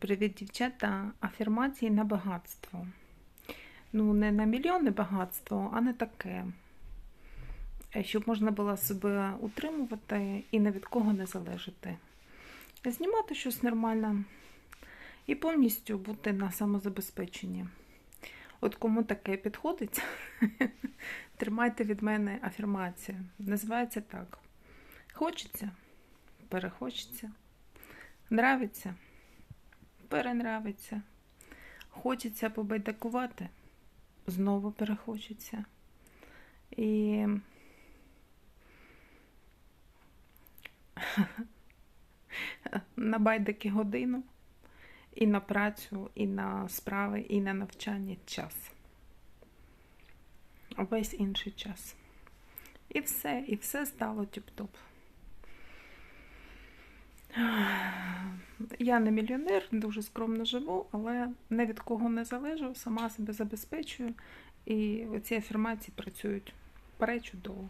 Привіт, дівчата. Афірмації на багатство. Ну, не на мільйони багатство, а не таке. Е, Щоб можна було себе утримувати і ні від кого не залежати. Знімати щось нормальне і повністю бути на самозабезпеченні. От кому таке підходить, тримайте від мене афірмацію. Називається так. Хочеться, перехочеться, нравиться, перенравиться. Хочеться побайдакувати, знову перехочеться. І на байдаки годину, і на працю, і на справи, і на навчання час. Весь інший час. І все, і все стало тіп-топ. Я не мільйонер, дуже скромно живу, але не від кого не залежу, сама себе забезпечую. І оці афірмації працюють перечудово.